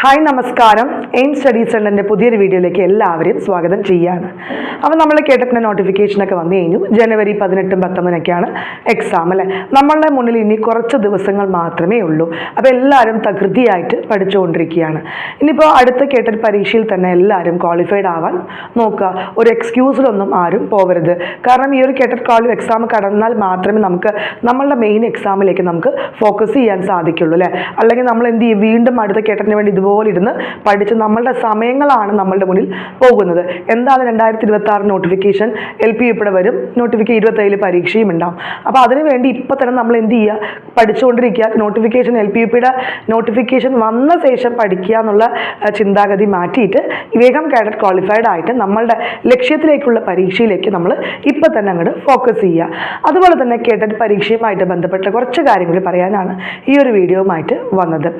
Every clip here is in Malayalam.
ഹായ് നമസ്കാരം. എയിം സ്റ്റഡീസ് സെന്ററിന്റെ പുതിയൊരു വീഡിയോയിലേക്ക് എല്ലാവരെയും സ്വാഗതം ചെയ്യാണ് അപ്പോൾ നമ്മൾ കേട്ടിട്ടുള്ള നോട്ടിഫിക്കേഷനൊക്കെ വന്നു കഴിഞ്ഞു. ജനുവരി പതിനെട്ടും പത്തൊമ്പതിനൊക്കെയാണ് എക്സാം അല്ലേ? നമ്മളുടെ മുന്നിൽ ഇനി കുറച്ച് ദിവസങ്ങൾ മാത്രമേ ഉള്ളൂ. അപ്പോൾ എല്ലാവരും തകൃതിയായിട്ട് പഠിച്ചുകൊണ്ടിരിക്കുകയാണ്. ഇനിയിപ്പോൾ അടുത്ത കേട്ടൊരു പരീക്ഷയിൽ തന്നെ എല്ലാവരും ക്വാളിഫൈഡ് ആവാൻ നോക്കുക. ഒരു എക്സ്ക്യൂസിലൊന്നും ആരും പോകരുത് കാരണം ഈ ഒരു കേട്ടറ്റ് ക്വാളി എക്സാം കടന്നാൽ മാത്രമേ നമുക്ക് നമ്മളുടെ മെയിൻ എക്സാമിലേക്ക് നമുക്ക് ഫോക്കസ് ചെയ്യാൻ സാധിക്കുള്ളൂ അല്ലേ? അല്ലെങ്കിൽ നമ്മൾ എന്ത് ചെയ്യും? വീണ്ടും അടുത്ത കേട്ടറ്റിന് വേണ്ടി ഇരുന്ന് പഠിച്ച് നമ്മളുടെ സമയങ്ങളാണ് നമ്മളുടെ മുന്നിൽ പോകുന്നത്. എന്താണ് രണ്ടായിരത്തി ഇരുപത്തി ആറ് നോട്ടിഫിക്കേഷൻ എൽ പി ഇവിടെ വരും. നോട്ടിഫിക്കേഷൻ ഇരുപത്തേഴിൽ പരീക്ഷയും ഉണ്ടാവും. അപ്പോൾ അതിനുവേണ്ടി ഇപ്പം തന്നെ നമ്മൾ എന്ത് ചെയ്യുക? പഠിച്ചുകൊണ്ടിരിക്കുക. നോട്ടിഫിക്കേഷൻ എൽ പി യു പിയുടെ നോട്ടിഫിക്കേഷൻ വന്ന ശേഷം പഠിക്കുക എന്നുള്ള ചിന്താഗതി മാറ്റിയിട്ട് വേഗം കാഡറ്റ് ക്വാളിഫൈഡ് ആയിട്ട് നമ്മളുടെ ലക്ഷ്യത്തിലേക്കുള്ള പരീക്ഷയിലേക്ക് നമ്മൾ ഇപ്പം തന്നെ അങ്ങോട്ട് ഫോക്കസ് ചെയ്യുക. അതുപോലെ തന്നെ കേഡറ്റ് പരീക്ഷയുമായിട്ട് ബന്ധപ്പെട്ട കുറച്ച് കാര്യങ്ങൾ പറയാനാണ് ഈ ഒരു വീഡിയോയുമായിട്ട് വന്നത്.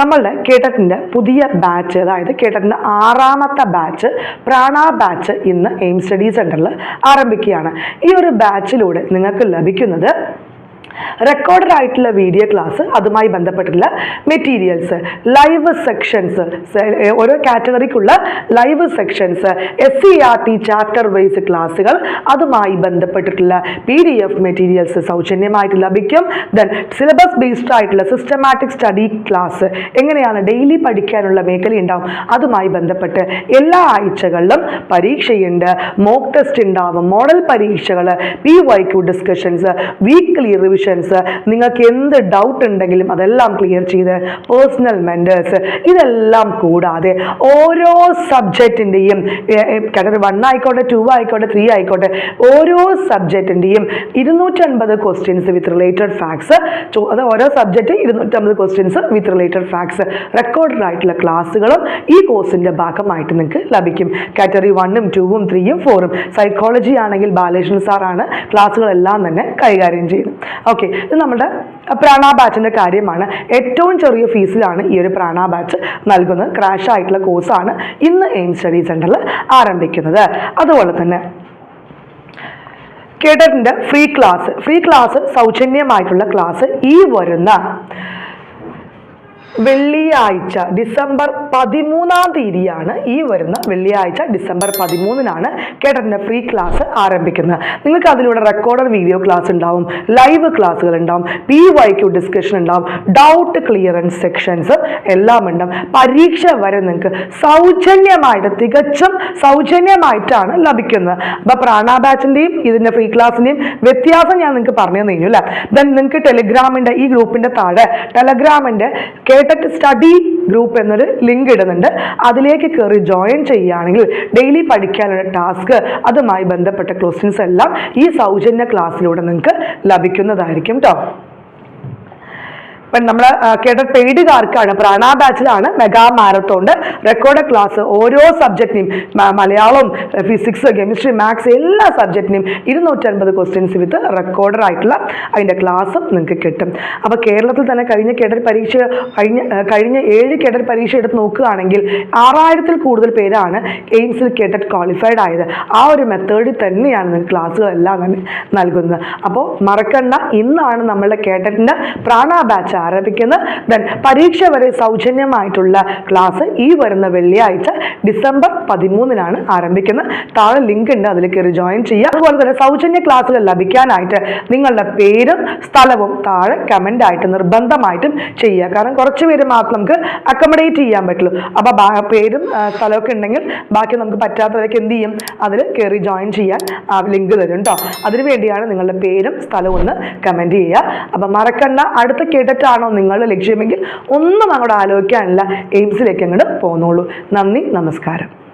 നമ്മളുടെ കേട്ടറ്റിന്റെ പുതിയ ബാച്ച് അതായത് കേട്ടതിന്റെ ആറാമത്തെ ബാച്ച് പ്രാണ ബാച്ച് ഇന്ന് എയിം സ്റ്റഡി സെന്ററിൽ ആരംഭിക്കുകയാണ്. ഈ ഒരു ബാച്ചിലൂടെ നിങ്ങൾക്ക് ലഭിക്കുന്നത് റെക്കോർഡഡ് ആയിട്ടുള്ള വീഡിയോ ക്ലാസ് അതുമായി ബന്ധപ്പെട്ടിട്ടുള്ള മെറ്റീരിയൽസ് ലൈവ് സെക്ഷൻസ് ഓരോ കാറ്റഗറിക്കുള്ള live sessions S C R T chapter wise ക്ലാസ്സുകൾ അതുമായി ബന്ധപ്പെട്ടിട്ടുള്ള പി ഡി എഫ് മെറ്റീരിയൽസ് സൗജന്യമായിട്ട് ലഭിക്കും. ദെൻ സിലബസ് ബേസ്ഡ് ആയിട്ടുള്ള സിസ്റ്റമാറ്റിക് സ്റ്റഡി ക്ലാസ് എങ്ങനെയാണ് ഡെയിലി പഠിക്കാനുള്ള മേഖല ഉണ്ടാവും അതുമായി ബന്ധപ്പെട്ട് എല്ലാ ആഴ്ചകളിലും പരീക്ഷയുണ്ട്. മോക്ക് ടെസ്റ്റ് ഉണ്ടാവും. മോഡൽ പരീക്ഷകൾ P Y Q discussions weekly revisions നിങ്ങൾക്ക് എന്ത് ഡൗട്ട് ഉണ്ടെങ്കിലും അതെല്ലാം ക്ലിയർ ചെയ്ത് പേഴ്സണൽ മെന്റേഴ്സ് ഇതെല്ലാം കൂടാതെ ഓരോ സബ്ജക്റ്റിന്റെയും കാറ്റഗറി വൺ ആയിക്കോട്ടെ ടു ആയിക്കോട്ടെ ത്രീ ആയിക്കോട്ടെ ഓരോ സബ്ജക്റ്റിന്റെയും ഇരുന്നൂറ്റൻപത് ക്വസ്റ്റ്യൻസ് വിത്ത് റിലേറ്റഡ് ഫാക്ട്സ് അത് ഓരോ സബ്ജക്റ്റ് ഇരുന്നൂറ്റമ്പത് questions with related facts recorded ആയിട്ടുള്ള ക്ലാസ്സുകളും ഈ കോഴ്സിന്റെ ഭാഗമായിട്ട് നിങ്ങൾക്ക് ലഭിക്കും. കാറ്റഗറി വണ്ണും ടൂവും ത്രീയും ഫോറും സൈക്കോളജി ആണെങ്കിൽ ബാലകൃഷ്ണൻ സാറാണ് ക്ലാസ്സുകളെല്ലാം തന്നെ കൈകാര്യം ചെയ്യുന്നത്. ഓക്കെ ഇത് നമ്മുടെ പ്രാണാ ബാച്ചിന്റെ കാര്യമാണ്. ഏറ്റവും ചെറിയ ഫീസിലാണ് ഈ ഒരു പ്രാണ ബാച്ച് നൽകുന്നത്. ക്രാഷ് ആയിട്ടുള്ള കോഴ്സാണ് ഇന്ന് എയിം സ്റ്റഡി സെന്ററിൽ ആരംഭിക്കുന്നത്. അതുപോലെ തന്നെ കേട്ടിട്ടുണ്ട് ഫ്രീ ക്ലാസ് ഫ്രീ ക്ലാസ് സൗജന്യമായിട്ടുള്ള ക്ലാസ് ഈ വരുന്ന വെള്ളിയാഴ്ച ഡിസംബർ പതിമൂന്നാം തീയതിയാണ് ഈ വരുന്ന വെള്ളിയാഴ്ച ഡിസംബർ പതിമൂന്നിനാണ് കേട്ടറിന്റെ ഫ്രീ ക്ലാസ് ആരംഭിക്കുന്നത്. നിങ്ങൾക്ക് അതിലൂടെ റെക്കോർഡഡ് വീഡിയോ ക്ലാസ് ഉണ്ടാവും ലൈവ് ക്ലാസ്സുകൾ ഉണ്ടാവും പി വൈ ക്യു ഡിസ്കഷൻ ഉണ്ടാവും ഡൗട്ട് ക്ലിയറൻസ് സെക്ഷൻസ് എല്ലാം ഉണ്ടാവും. പരീക്ഷ വരെ നിങ്ങൾക്ക് സൗജന്യമായിട്ട് തികച്ചും സൗജന്യമായിട്ടാണ് ലഭിക്കുന്നത്. അപ്പോൾ പ്രാണ ബാച്ചിന്റെയും ഇതിന്റെ ഫ്രീ ക്ലാസ്സിന്റെയും വ്യത്യാസം ഞാൻ നിങ്ങൾക്ക് പറഞ്ഞു തന്നു അല്ലേ? ദെൻ നിങ്ങൾക്ക് ടെലിഗ്രാമിന്റെ ഈ ഗ്രൂപ്പിന്റെ താഴെ ടെലഗ്രാമിന്റെ കേട്ടറ്റ് സ്റ്റഡി ഗ്രൂപ്പ് എന്നൊരു ലിങ്ക് ഇടുന്നുണ്ട്. അതിലേക്ക് കയറി ജോയിൻ ചെയ്യുകയാണെങ്കിൽ ഡെയിലി പഠിക്കാനുള്ള ടാസ്ക് അതുമായി ബന്ധപ്പെട്ട ക്വസ്റ്റ്യൻസ് എല്ലാം ഈ സൗജന്യ ക്ലാസ്സിലൂടെ നിങ്ങൾക്ക് ലഭിക്കുന്നതായിരിക്കും കേട്ടോ ഇപ്പം നമ്മൾ കേട്ട പെയ്ഡുകാർക്കാണ് പ്രാണ ബാച്ചിലാണ് മെഗാ മാരത്തോണ്ട് റെക്കോർഡ് ക്ലാസ് ഓരോ സബ്ജക്റ്റിനും മലയാളം ഫിസിക്സ് കെമിസ്ട്രി മാത്സ് എല്ലാ സബ്ജക്റ്റിനും ഇരുന്നൂറ്റൻപത് ക്വസ്റ്റ്യൻസ് വിത്ത് റെക്കോർഡർ ആയിട്ടുള്ള അതിന്റെ ക്ലാസ്സും നിങ്ങൾക്ക് കിട്ടും. അപ്പോൾ കേരളത്തിൽ തന്നെ കഴിഞ്ഞ കേഡർ പരീക്ഷ കഴിഞ്ഞ കഴിഞ്ഞ ഏഴ് കേഡർ പരീക്ഷ എടുത്ത് നോക്കുകയാണെങ്കിൽ ആറായിരത്തിൽ കൂടുതൽ പേരാണ് എയിംസിൽ കേട്ടറ്റ് ക്വാളിഫൈഡ് ആയത്. ആ ഒരു മെത്തേഡിൽ തന്നെയാണ് നിങ്ങൾക്ക് ക്ലാസ്സുകളെല്ലാം തന്നെ നൽകുന്നത്. അപ്പോൾ മറക്കണ്ട ഇന്നാണ് നമ്മളുടെ കേട്ടറ്റിന്റെ പ്രാണ ബാച്ച് ആരംഭിക്കുന്നത് ദെൻ പരീക്ഷ വരെ സൗജന്യമായിട്ടുള്ള ക്ലാസ് ഈ വരുന്ന വെള്ളിയാഴ്ച ഡിസംബർ പതിമൂന്നിനാണ് ആരംഭിക്കുന്നത്. താഴെ ലിങ്ക് ഉണ്ട് അതിൽ കയറി ജോയിൻ ചെയ്യുക. അതുപോലെ തന്നെ സൗജന്യ ക്ലാസ്സുകൾ ലഭിക്കാനായിട്ട് നിങ്ങളുടെ പേരും സ്ഥലവും താഴെ കമന്റ് ആയിട്ട് നിർബന്ധമായിട്ടും ചെയ്യുക. കാരണം കുറച്ച് പേര് മാത്രം നമുക്ക് അക്കോമഡേറ്റ് ചെയ്യാൻ പറ്റുള്ളൂ. അപ്പോൾ പേരും സ്ഥലമൊക്കെ ഉണ്ടെങ്കിൽ ബാക്കി നമുക്ക് പറ്റാത്തവരൊക്കെ എന്ത് ചെയ്യും? അതിൽ കയറി ജോയിൻ ചെയ്യാൻ ആ ലിങ്ക് തരും കേട്ടോ അതിനുവേണ്ടിയാണ് നിങ്ങളുടെ പേരും സ്ഥലവും ഒന്ന് കമന്റ് ചെയ്യുക. അപ്പം മറക്കണ്ട. അടുത്ത കേട്ടിട്ടാണോ നിങ്ങൾ ലക്ഷ്യമെങ്കിൽ ഒന്നും അങ്ങോട്ട് ആലോചിക്കാനില്ല. എയിംസിലേക്ക് അങ്ങോട്ട് പോന്നോളൂ. നന്ദി നമസ്കാരം.